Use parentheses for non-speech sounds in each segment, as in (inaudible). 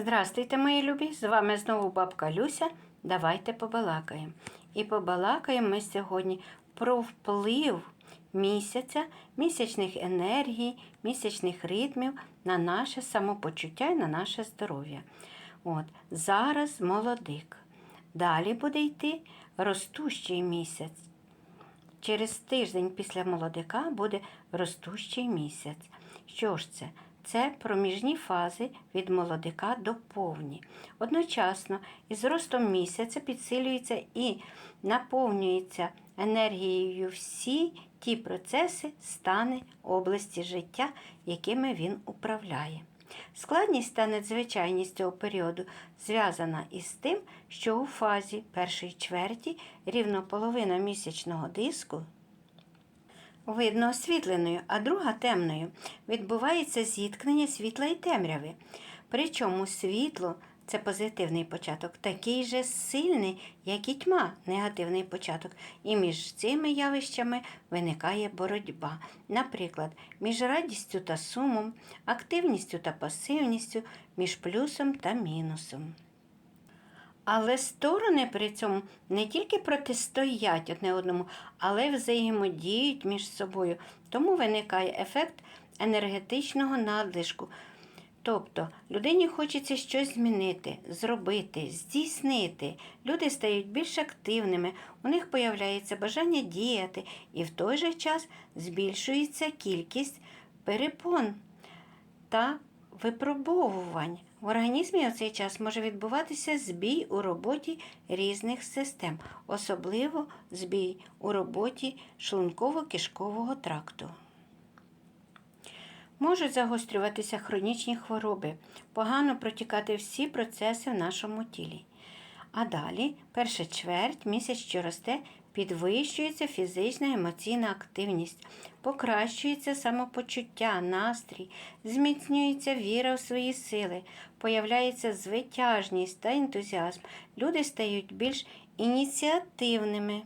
Здравствуйте, мої любі! З вами знову бабка Люся. Давайте побалакаємо. І побалакаємо ми сьогодні про вплив місяця, місячних енергій, місячних ритмів на наше самопочуття і на наше здоров'я. От, зараз молодик. Далі буде йти ростущий місяць. Через тиждень після молодика буде ростущий місяць. Що ж це? Це проміжні фази від молодика до повні. Одночасно із ростом місяця підсилюється і наповнюється енергією всі ті процеси, стани області життя, якими він управляє. Складність та надзвичайність цього періоду зв'язана із тим, що у фазі першої чверті рівно половина місячного диску видно освітленою, а друга темною. Відбувається зіткнення світла і темряви. Причому світло це позитивний початок, такий же сильний, як і тьма, негативний початок. І між цими явищами виникає боротьба. Наприклад, між радістю та сумом, активністю та пасивністю, між плюсом та мінусом. Але сторони при цьому не тільки протистоять одне одному, але взаємодіють між собою. Тому виникає ефект енергетичного надлишку. Тобто людині хочеться щось змінити, зробити, здійснити. Люди стають більш активними, у них появляється бажання діяти, і в той же час збільшується кількість перепон та випробовувань. В організмі у цей час може відбуватися збій у роботі різних систем, особливо збій у роботі шлунково-кишкового тракту. Можуть загострюватися хронічні хвороби, погано протікати всі процеси в нашому тілі. А далі, перша чверть, місяць, що росте, підвищується фізична емоційна активність, покращується самопочуття, настрій, зміцнюється віра в свої сили, появляється звитяжність та ентузіазм. Люди стають більш ініціативними,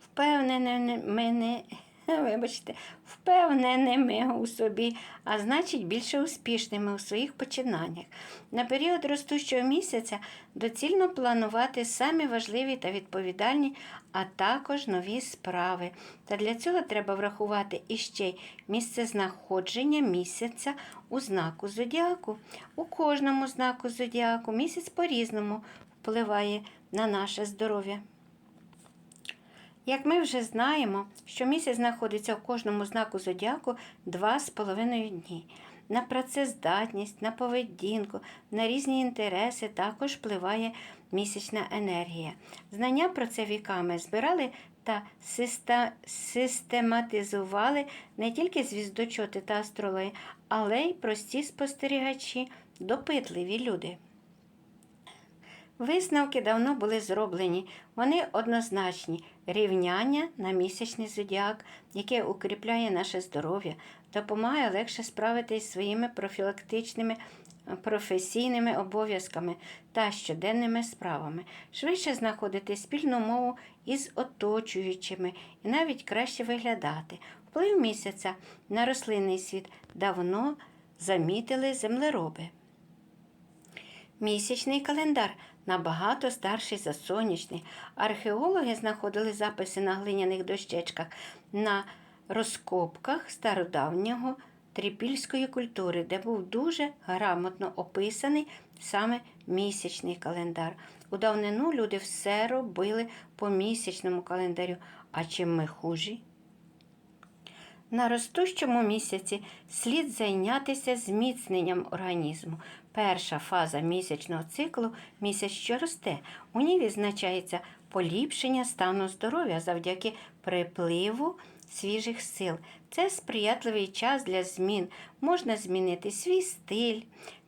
впевненими, (laughs) вибачте, впевненими у собі, а значить більше успішними у своїх починаннях. На період ростущого місяця доцільно планувати самі важливі та відповідальні, а також нові справи. Та для цього треба врахувати іще й місце знаходження місяця у знаку зодіаку. У кожному знаку зодіаку місяць по-різному впливає на наше здоров'я. Як ми вже знаємо, що місяць знаходиться в кожному знаку зодіаку два з половиною дні. На працездатність, на поведінку, на різні інтереси також впливає місячна енергія. Знання про це віками збирали та систематизували не тільки звіздочоти та астрологи, але й прості спостерігачі, допитливі люди. Висновки давно були зроблені. Вони однозначні. Рівняння на місячний зодіак, яке укріпляє наше здоров'я, допомагає легше справитись зі своїми профілактичними е, професійними обов'язками та щоденними справами, швидше знаходити спільну мову із оточуючими і навіть краще виглядати. Вплив місяця на рослинний світ давно замітили землероби. Місячний календар набагато старший за сонячний. Археологи знаходили записи на глиняних дощечках на розкопках стародавнього трипільської культури, де був дуже грамотно описаний саме місячний календар. У давнину люди все робили по місячному календарю. А чим ми хужі? На ростущому місяці слід зайнятися зміцненням організму. Перша фаза місячного циклу місяць, що росте. У ній відзначається поліпшення стану здоров'я завдяки припливу свіжих сил. Це сприятливий час для змін. Можна змінити свій стиль.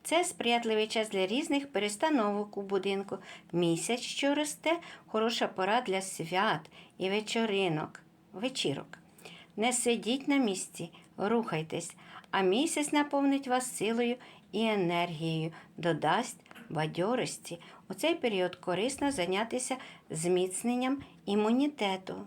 Це сприятливий час для різних перестановок у будинку. Місяць, що росте, хороша пора для свят і вечоринок, вечірок. Не сидіть на місці, рухайтесь, а місяць наповнить вас силою і енергією, додасть бадьорості. У цей період корисно зайнятися зміцненням імунітету.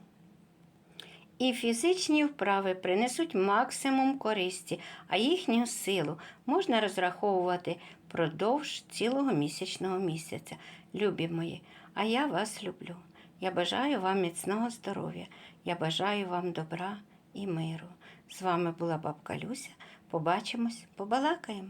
І фізичні вправи принесуть максимум користі, а їхню силу можна розраховувати впродовж цілого місячного місяця. Любі мої, а я вас люблю. Я бажаю вам міцного здоров'я. Я бажаю вам добра і миру. З вами була бабка Люся. Побачимось, побалакаємо.